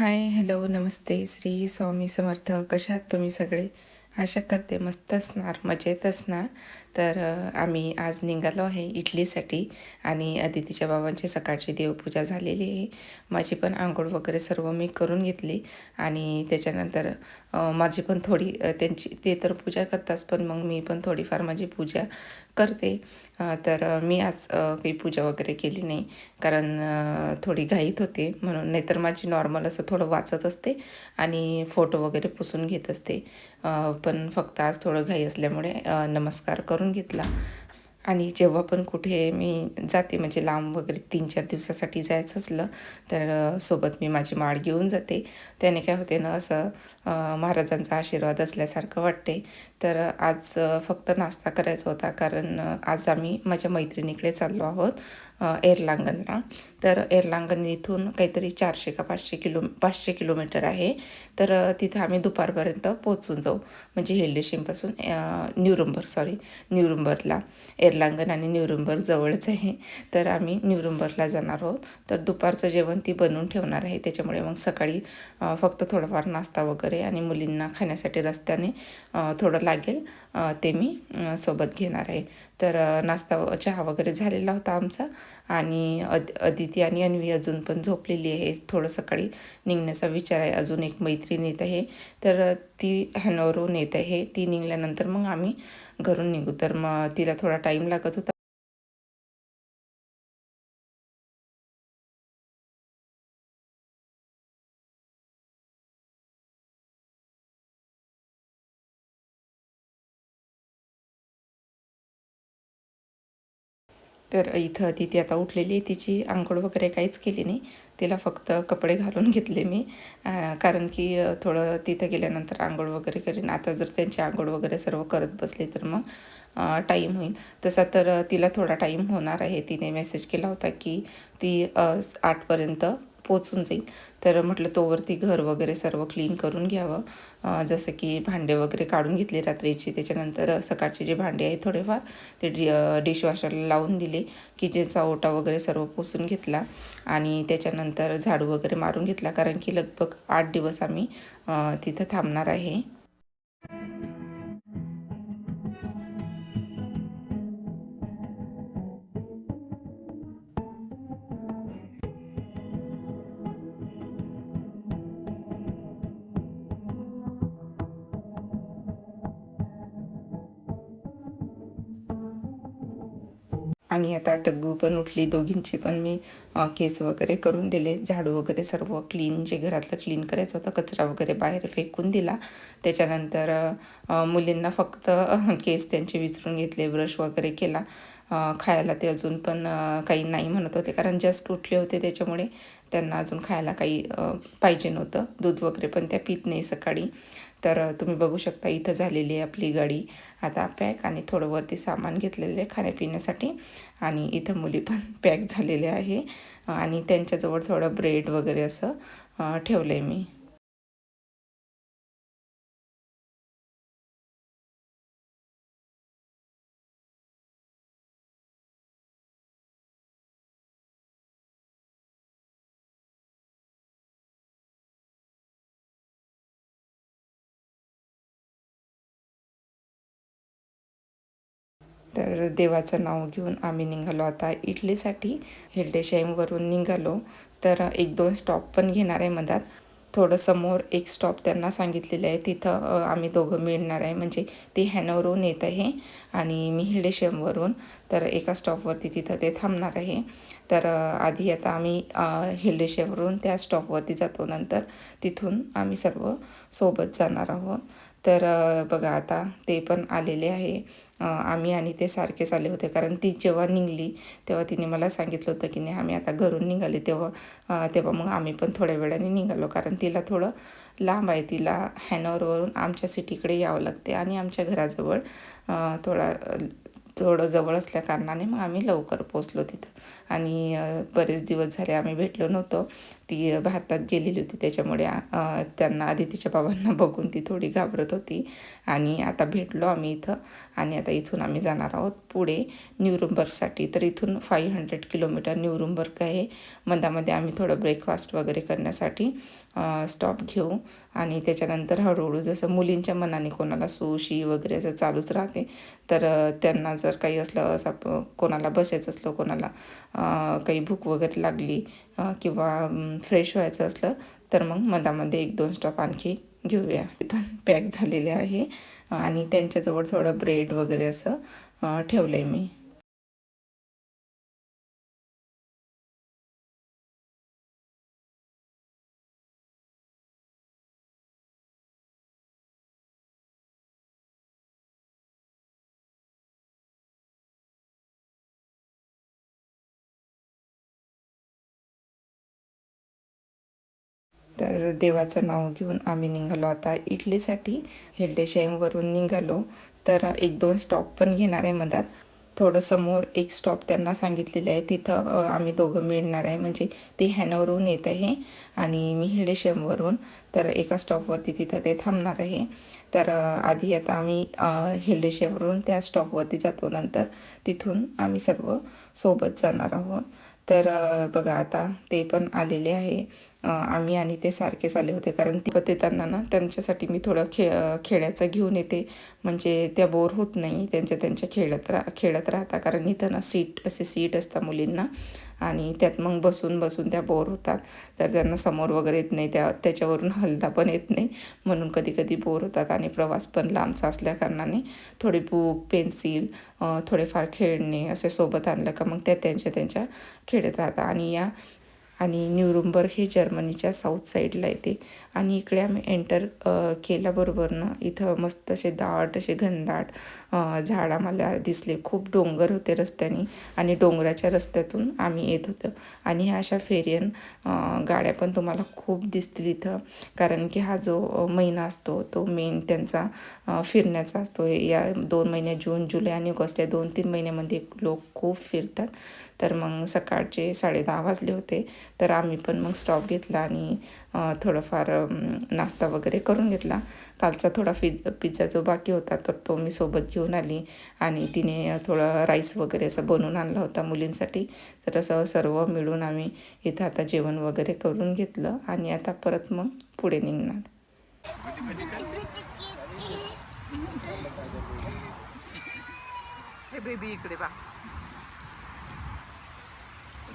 Hi hello नमस्ते श्री स्वामी समर्थ. कशा आहात तुम्ही सगळे? आशा करते मस्त असणार मजेत असणार. तर आम्ही आज निघालो आहे इडलीसाठी आणि अदितीच्या बाबांची सकाळची देवपूजा झालेली आहे. माझी पण आंघोळ वगैरे सर्व मी करून घेतली आणि त्याच्यानंतर माझी पण थोडी त्यांची ते तर पूजा करतात पण मग मी पण थोडीफार माझी पूजा करते. तर मी आज काही पूजा वगैरे केली नाही. कारण थोडी घाईत होते. म्हणून नाहीतर माझी नॉर्मल असं थोडं वाचत असते आणि फोटो वगैरे पुसून घेत असते. पण फक्त आज थोडं घाई असल्यामुळे नमस्कार करून घेतला. आणि जेव्हा पण कुठे मी जाते म्हणजे लांब वगैरे तीन चार दिवसासाठी जायचं असलं तर सोबत मी माझी माळ घेऊन जाते. त्याने काय होते ना असं महाराजांचा आशीर्वाद असल्यासारखं वाटते. तर आज फक्त नाश्ता करायचा होता कारण आज आम्ही माझ्या मैत्रिणीकडे चाललो आहोत. एरलांगणला. तर एरलांगण इथून काहीतरी चारशे का पाचशे किलो पाचशे किलोमीटर आहे. तर तिथं आम्ही दुपारपर्यंत पोचून जाऊ. म्हणजे हेल्डेशिमपासून न्यूरुंबर सॉरी न्यूरुंबरला. एरलांगण आणि न्यूरुंबर जवळच आहे. तर आम्ही न्यूरुंबरला जाणार आहोत. तर दुपारचं जेवण ती बनवून ठेवणार आहे. त्याच्यामुळे मग सकाळी फक्त थोडाफार नाश्ता वगैरे आणि मुलींना खाण्यासाठी रस्त्याने थोडं लागेल. ते मी सोबत घेणार आहे. तर नाश्ता चहा वगैरे झालेला होता आमचा आणि अद अदिती आणि अन्वी अजून पण झोपलेली आहे. थोडं सकाळी निघण्याचा विचार आहे. अजून एक मैत्रीण येत आहे. तर ती हॅनोरून येत आहे. ती निघाल्यानंतर मग आम्ही घरून निघू. तर मग तिला थोडा टाईम लागत होता. तर इथं तिथे आता उठलेली आहे. तिची आंघोळ वगैरे काहीच केली नाही. तिला फक्त कपडे घालून घेतले मी. कारण की थोडं तिथं गेल्यानंतर आंघोळ वगैरे करीन. आता जर त्यांची आंघोळ वगैरे सर्व करत बसले तर मग टाईम होईल. तसा तर तिला थोडा टाईम होणार आहे. तिने मेसेज केला होता की ती आठपर्यंत पोचून जाईल. तर म्हटलं तोवरती घर वगैरे सर्व क्लीन करून घ्यावं. जसं की भांडे वगैरे काढून घेतले रात्रीची. त्याच्यानंतर सकाळचे जे भांडे आहे थोडेफार ते डि डिशवॉशरला लावून दिले की जेचा ओटा वगैरे सर्व पुसून घेतला. आणि त्याच्यानंतर झाडू वगैरे मारून घेतला. कारण की लगभग आठ दिवस आम्ही तिथं थांबणार आहे. आणि आता टग्गू पण उठली दोघींची पण मी केस वगैरे करून दिले. झाडू वगैरे सर्व क्लीन जे घरातलं क्लीन करायचं होतं कचरा वगैरे बाहेर फेकून दिला. त्याच्यानंतर मुलींना फक्त केस त्यांचे विचरून घेतले ब्रश वगैरे केला. खायला ते अजून पण काही नाही म्हणत होते. कारण जस्ट उठले होते त्याच्यामुळे त्यांना अजून खायला काही पाहिजे नव्हतं. दूध वगैरे पण त्या पित नाही सकाळी. तर तुम्ही बघू शकता इथं झालेली आहे आपली गाडी. आता पॅक आणि थोडं वरती सामान घेतलेलं आहे खाण्यापिण्यासाठी. आणि इथं मुली पण पॅक झालेले आहे. आणि त्यांच्याजवळ थोडं ब्रेड वगैरे असं ठेवलं आहे मी. तर देवाचं नाव घेऊन आम्ही निघालो. आता इडलीसाठी हिल्डेशाईमवरून निघालो. तर एक दोन स्टॉप पण घेणार आहे मधात. थोडं समोर एक स्टॉप त्यांना सांगितलेलं आहे. तिथं आम्ही दोघं मिळणार आहे. म्हणजे ते हॅनवरून येत आहे आणि मी हिल्डेशमवरून तर एका स्टॉपवरती तिथं ते थांबणार आहे. तर आधी आता आम्ही हिल्डेशमवरून त्या स्टॉपवरती जातो. नंतर तिथून आम्ही सर्व सोबत जाणार आहोत. तर बघा आता ते पण आलेले आहे. आम्ही आणि ते सारखेच आले होते. कारण ती जेव्हा निघली तेव्हा तिने मला सांगितलं होतं की नाही आम्ही आता घरून निघाले तेव्हा तेव्हा मग आम्ही पण थोड्या वेळाने निघालो. कारण तिला थोडं लांब आहे. तिला हॅनॉरवरून आमच्या सिटीकडे यावं लागते आणि आमच्या घराजवळ थोडा थोडं जवळ असल्या कारणाने मग आम्ही लवकर पोचलो तिथं. आणि बरेच दिवस झाले आम्ही भेटलो नव्हतो. ती भारतात गेलेली होती. त्याच्यामुळे त्यांना आदितीच्या बाबांना बघून ती थोडी घाबरत होती. आणि आता भेटलो आम्ही इथं. आणि आता इथून आम्ही जाणार आहोत पुढे न्यूरुंबर्गसाठी तर इथून फाईव्ह हंड्रेड किलोमीटर न्यूरुंबर्ग आहे. मधामध्ये आम्ही थोडं ब्रेकफास्ट वगैरे करण्यासाठी स्टॉप घेऊ. आणि त्याच्यानंतर हळूहळू जसं मुलींच्या मनाने कोणाला सुशी वगैरे असं चालूच राहते. तर त्यांना जर काही असलं असं कोणाला बसायचं असलं कोणाला काही भूक वगैरे लागली किंवा फ्रेश व्हायचं असलं तर मग मधामध्ये एक दोन स्टॉप आणखी घेऊया. पण पॅक झालेले आहे. आणि त्यांच्याजवळ थोडं ब्रेड वगैरे असं ठेवलं आहे मी. तर देवाचं नाव घेऊन आम्ही निघालो. आता इडलीसाठी हिरडेशाईमवरून निघालो. तर एक दोन स्टॉप पण घेणार आहे मधात. थोडं समोर एक स्टॉप त्यांना सांगितलेले आहे. तिथं आम्ही दोघं मिळणार आहे. म्हणजे ते हॅनवरून येत आहे आणि मी हिडेशेमवरून तर एका स्टॉपवरती तिथं ते थांबणार आहे. तर आधी आता आम्ही अ, त्या स्टॉपवरती जातो. नंतर तिथून आम्ही सर्व सोबत जाणार आहोत. तर बघा आता ते पण आलेले आहे. आम्ही आणि ते सारखेच आले होते. कारण तिपत येताना ना त्यांच्यासाठी मी थोडं खे खेळायचं घेऊन येते. म्हणजे त्या बोर होत नाही. त्यांच्या त्यांच्या खेळत रा खेळत राहता. कारण इथं ना सीट असे सीट असतात मुलींना. आणि त्यात मग बसून बसून त्या बोर होतात. तर त्यांना समोर वगैरे येत नाही. त्या त्याच्यावरून हलता पण येत नाही. म्हणून कधी कधी बोर होतात. आणि प्रवास पण लांबचा असल्याकारणाने थोडी बुक पेन्सिल थोडेफार खेळणे असे सोबत आणलं का मग त्या त्यांच्या त्यांच्या खेळत राहतात आणि या आणि न्यूरुंबर्ग हे जर्मनीच्या साऊथ साईडला येते. आणि इकडे आम्ही एंटर केल्याबरोबर ना? इथं मस्त असे दाट असे घनदाट झाड आम्हाला दिसले. खूप डोंगर होते रस्त्याने आणि डोंगराच्या रस्त्यातून आम्ही येत होतो. आणि ह्या अशा फेरियन गाड्या पण तुम्हाला खूप दिसतील इथं. कारण की हा जो महिना असतो तो मेन त्यांचा फिरण्याचा असतो. या दोन महिने जून जुलै आणि ऑगस्ट या दोन तीन महिन्यामध्ये लोक खूप फिरतात. तर मग सकाळचे साडेदहा वाजले होते. तर आम्ही पण मग स्टॉप घेतला आणि थोडंफार नाश्ता वगैरे करून घेतला. कालचा थोडा फिज पिझ्झा जो बाकी होता तर तो मी सोबत घेऊन आली आणि तिने थोडं राईस वगैरे असं बनवून आणला होता मुलींसाठी. तर असं सर्व मिळून आम्ही इथं आता जेवण वगैरे करून घेतलं आणि आता परत मग पुढे निघणार. हे बेबी इकडे बा.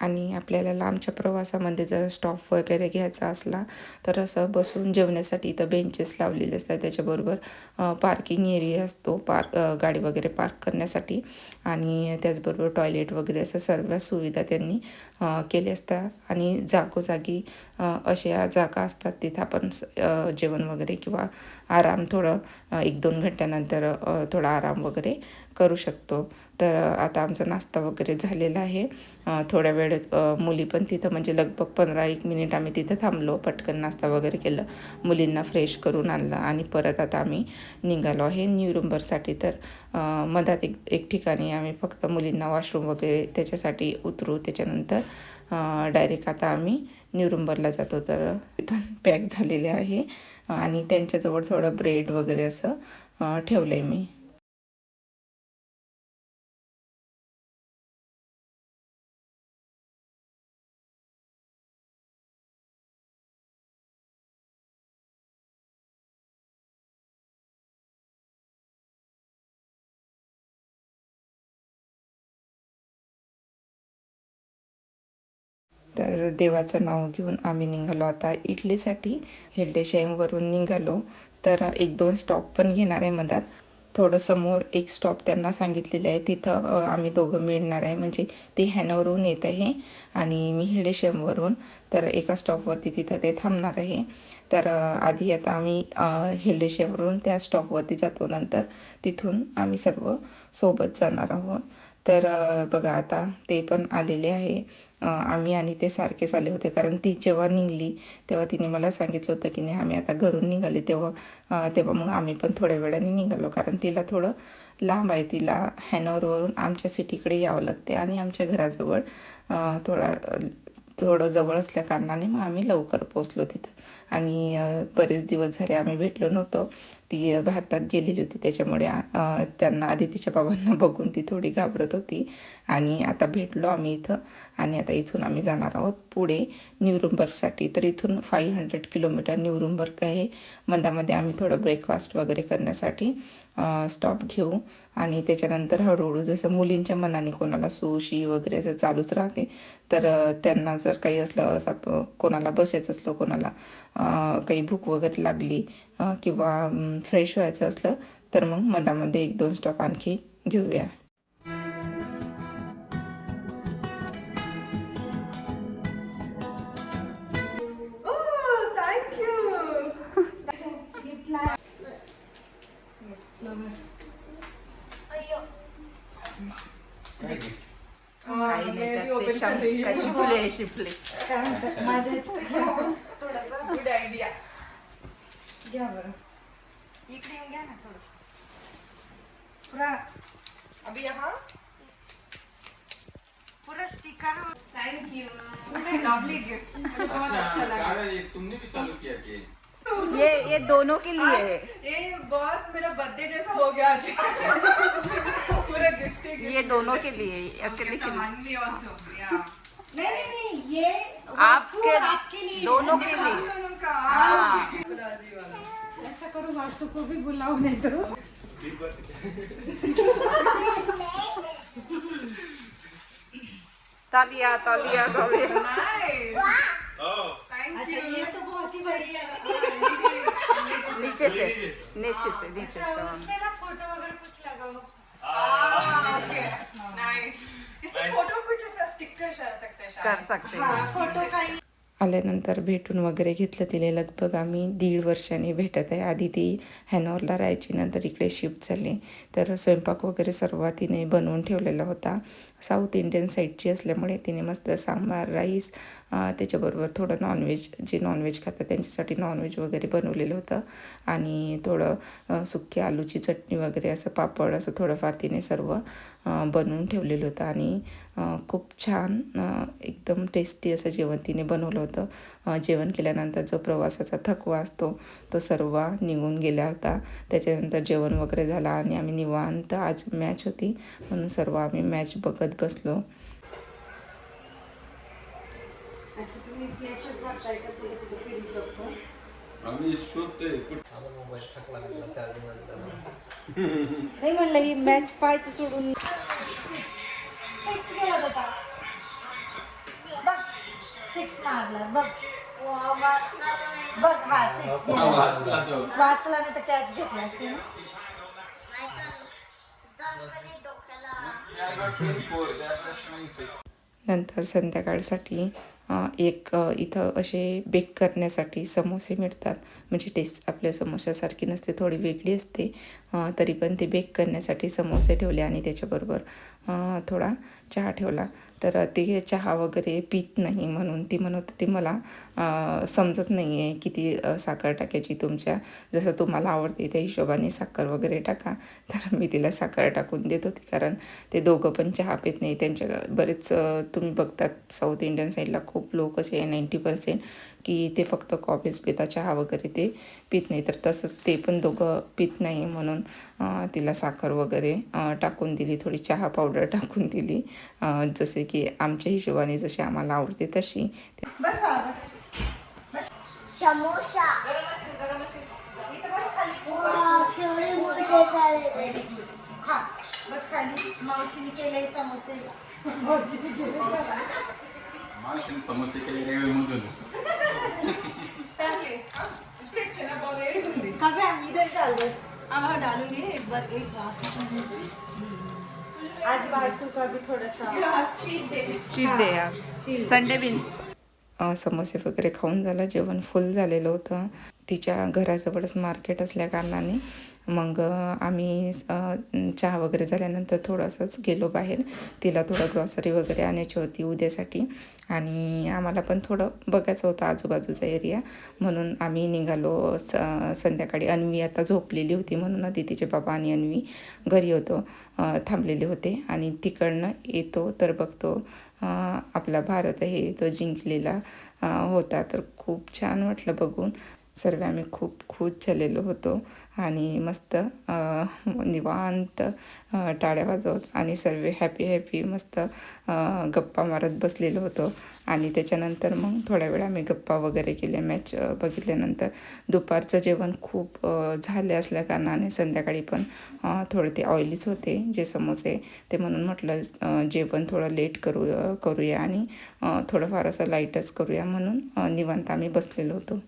आणि आपल्याला लांबच्या प्रवासामध्ये जर स्टॉप वगैरे घ्यायचा असला तर असं बसून जेवण्यासाठी इथं बेंचेस लावलेले असतात. त्याच्याबरोबर पार्किंग एरिया असतो. पार्क गाडी वगैरे पार्क करण्यासाठी. आणि त्याचबरोबर टॉयलेट वगैरे असं सर्व सुविधा त्यांनी अ, केल्या असतात. आणि जागोजागी अशा जागा असतात. तिथं आपण जेवण वगैरे किंवा आराम थोडं एक दोन घंट्यानंतर थोडा आराम वगैरे करू शकतो. तर आता आमचा नाश्ता वगैरे झालेला आहे. थोड्या वेळ मुली पण तिथं म्हणजे लगभग पंधरा एक मिनिट आम्ही तिथं थांबलो पटकन नाश्ता वगैरे केलं मुलींना फ्रेश करून आणलं आणि परत आता आम्ही निघालो आहे न्यू रुंबरसाठी. तर मधात एक एक ठिकाणी आम्ही फक्त मुलींना वॉशरूम वगैरे त्याच्यासाठी उतरू त्याच्यानंतर डायरेक्ट आता आम्ही न्यूरुंबरला जातो. तर पण पॅक झालेले आहे. आणि त्यांच्याजवळ थोडं ब्रेड वगैरे असं ठेवलं आहे मी. तर देवाचं नाव घेऊन आम्ही निघालो. आता इडलीसाठी हिरडेशाईमवरून निघालो. तर एक दोन स्टॉप पण घेणार आहे मधात. थोडं समोर एक स्टॉप त्यांना सांगितलेलं आहे. तिथं आम्ही दोघं मिळणार आहे. म्हणजे ते हॅनवरून येत आहे आणि मी हिडेशेमवरून तर एका स्टॉपवरती तिथं ते थांबणार आहे. तर आधी आता आम्ही अ, त्या स्टॉपवरती जातो. नंतर तिथून आम्ही सर्व सोबत जाणार आहोत. तर बघा आता ते पण आलेले आहे. आम्ही आणि ते सारखेच आले होते. कारण ती जेव्हा निघाली तेव्हा तिने मला सांगितलं होतं की नाही आम्ही आता घरून निघाले. तेव्हा तेव्हा मग आम्ही पण थोड्या वेळाने निघालो. कारण तिला थोडं लांब आहे. तिला हॅनोवरवरून आमच्या सिटीकडे यावं लागते आणि आमच्या घराजवळ थोडा थोडं जवळ असल्या कारणाने मग आम्ही लवकर पोचलो तिथं. आणि बरेच दिवस झाले आम्ही भेटलो नव्हतो. ती भारतात गेलेली होती. त्याच्यामुळे त्यांना आदितीच्या बाबांना बघून ती थोडी घाबरत होती. आणि आता भेटलो आम्ही इथं आणि आता इथून आम्ही जाणार आहोत पुढे न्यूरुंबर्गसाठी तर इथून फाईव्ह हंड्रेड किलोमीटर न्यूरुंबर्ग आहे. मधामध्ये आम्ही थोडं ब्रेकफास्ट वगैरे करण्यासाठी स्टॉप घेऊ आणि त्याच्यानंतर हळूहळू जसं मुलींच्या मनाने कोणाला सुशी वगैरे असं चालूच राहते तर त्यांना जर काही असलं असं कोणाला बसायचं असलं कोणाला काही भूक वगैरे लागली किंवा फ्रेश व्हायचं असलं तर मग मधामध्ये एक दोन स्टॉप आणखी घेऊया. काही नाही त्यात ते शं- काय शिपले शिपले काय म्हणतात? माझ्या ह्याच्यात थोडस. Good idea. घ्या बरं. इकडे येऊन घ्या ना थोडस. पुरा. अभी यहाँ पूरा sticker. Thank you lovely gift बहुत अच्छा लगा अच्छा ये तुमने भी चालू किया कि? ये ये दोनों के लिए है। ये बहुत मेरा बर्थडे जैसा हो गया आज। पूरा गिफ्ट ही ये दोनों के लिए अकेले के लिए। फैमिली आल्सो या नहीं नहीं नहीं ये आपके आपके लिए। दोनों के लिए। दोनों का। हाँ। राज़ी वाला। ऐसा करो वासु को भी बुलाओ नहीं तो। तालिया तालिया तालिया। नाइस थैंक अच्छा यू ये तो बहुत ही बढ़िया नीचे से नीचे से नीचे अच्छा, से फोटो वगैरह कुछ लगाओ. ओके. नाइस इसमें फोटो कुछ ऐसा स्टिकर है कर सकते हाँ. हैं फोटो का ही आल्यानंतर भेटून वगैरे घेतलं तिने. लगभग आम्ही दीड वर्षांनी भेटत आहे. आधी ती हॅनॉरला राहायची नंतर इकडे शिफ्ट झाली. तर स्वयंपाक वगैरे सर्व तिने बनवून ठेवलेला होता. साऊथ इंडियन साईडची असल्यामुळे तिने मस्त सांबार राईस त्याच्याबरोबर थोडं नॉनव्हेज जे नॉनव्हेज खातात त्यांच्यासाठी नॉनव्हेज वगैरे बनवलेलं होतं. आणि थोडं अं, सुकी आलूची चटणी वगैरे असं पापड असं थोडंफार तिने सर्व बनवून ठेवलेलं होतं. आणि खूप छान एकदम टेस्टी असं जेवण तिने बनवलं होतं. जेवण केल्यानंतर जो प्रवासाचा थकवा असतो तो सर्व निघून गेला होता. त्याच्यानंतर जेवण वगैरे झालं आणि आम्ही निवांत आज मॅच होती. म्हणून सर्व आम्ही मॅच बघत बसलो. अच्छा तुम्ही प्लेसेस बघताय का कुठे कुठे फिरू शकतो आम्ही शोधतोय कुठे नाही म्हणलं ही मॅच पाहायचं सोडून सिक्स गेला होता बघ सिक्स मारला बघ बघ हा सिक्स वाचला तो वाचला नाही तर कॅच घेतला असते ना नंतर संध्याकाळसाठी एक इथं असे बेक करण्यासाठी समोसे मिळतात. म्हणजे टेस्ट आपल्या समोश्यासारखी नसते थोडी वेगळी असते. तरी पण ते बेक करण्यासाठी समोसे ठेवले आणि त्याच्याबरोबर थोडा चहा ठेवला. तर ती चहा वगैरे पित नाही म्हणून ती म्हणत होती मला समजत नाही आहे किती साखर टाकायची तुमच्या. जसं तुम्हाला आवडते त्या हिशोबाने साखर वगैरे टाका. तर मी तिला साखर टाकून देत होती कारण ते दोघं पण चहा पित नाही. त्यांच्या बरेच तुम्ही बघतात साऊथ इंडियन साईडला खूप लोक असे नाईंटी पर्सेंट की ते फक्त कॉफीच पितात चहा वगैरे ते पित नाही. तर तसंच ते पण दोघं पित नाही म्हणून तिला साखर वगैरे टाकून दिली. थोडी चहा पावडर टाकून दिली. जसे की आमच्या हिशोबाने जशी आम्हाला आवडते तशी. बस खाली. मावशीने केले समोसे. इधर डाल दे. एक बार एक आज वासू का भी थोड़ा सा दे. Sunday beans. समोसे वगैरे खाऊन झालं. जेवण फुल झालेलं होतं. तिच्या घराजवळच मार्केट असल्या कारणाने मग आम्ही चहा वगैरे झाल्यानंतर थोडंसंच गेलो बाहेर. तिला थोडं ग्रॉसरी वगैरे आणायची होती उद्यासाठी. आणि आम्हाला पण थोडं बघायचं होतं आजूबाजूचा एरिया म्हणून आम्ही निघालो स संध्याकाळी. अन्वी आता झोपलेली होती म्हणून आधी तिचे बाबा आणि अन्वी घरी होतो थांबलेले होते. आणि तिकडनं येतो तर बघतो आपला भारत आहे तो जिंकलेला होता. तर खूप छान वाटलं बघून. सर्व आम्ही खूप खुश झालेलो होतो. आणि मस्त निवांत टाळ्या वाजवत आणि सर्व हॅपी हॅपी मस्त गप्पा मारत बसलेलो होतो. आणि त्याच्यानंतर मग थोड्या वेळ आम्ही गप्पा वगैरे केल्या. मॅच बघितल्यानंतर दुपारचं जेवण खूप झाले असल्या कारणाने संध्याकाळी पण थोडे ते ऑइलीच होते जे समोसे ते म्हणून म्हटलं जेवण थोडं लेट करू करूया आणि थोडंफार असं लाईटच करूया म्हणून निवांत आम्ही बसलेलो होतो.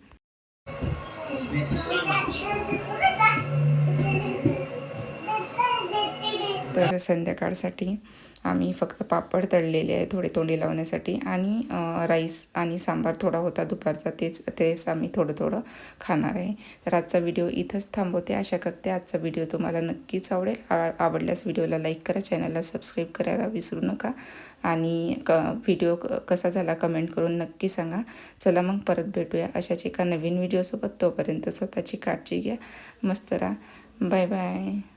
तर संध्याकाळसाठी आम्ही फक्त पापड तळलेले आहे थोडे तोंडी लावण्यासाठी. आणि राईस आणि सांबार थोडा होता दुपारचा तेच तेच आम्ही थोडं थोडं खाणार आहे. तर आजचा व्हिडिओ इथंच थांबवते. आशा करते आजचा व्हिडिओ तुम्हाला नक्कीच आवडेल. आ आवडल्यास व्हिडिओला लाईक करा चॅनलला सबस्क्राईब करायला विसरू नका. आणि क व्हिडिओ क कसा झाला कमेंट करून नक्की सांगा. चला मग परत भेटूया अशाच एका नवीन व्हिडिओसोबत. तोपर्यंत स्वतःची काळजी घ्या. मस्त राहा. Bye bye.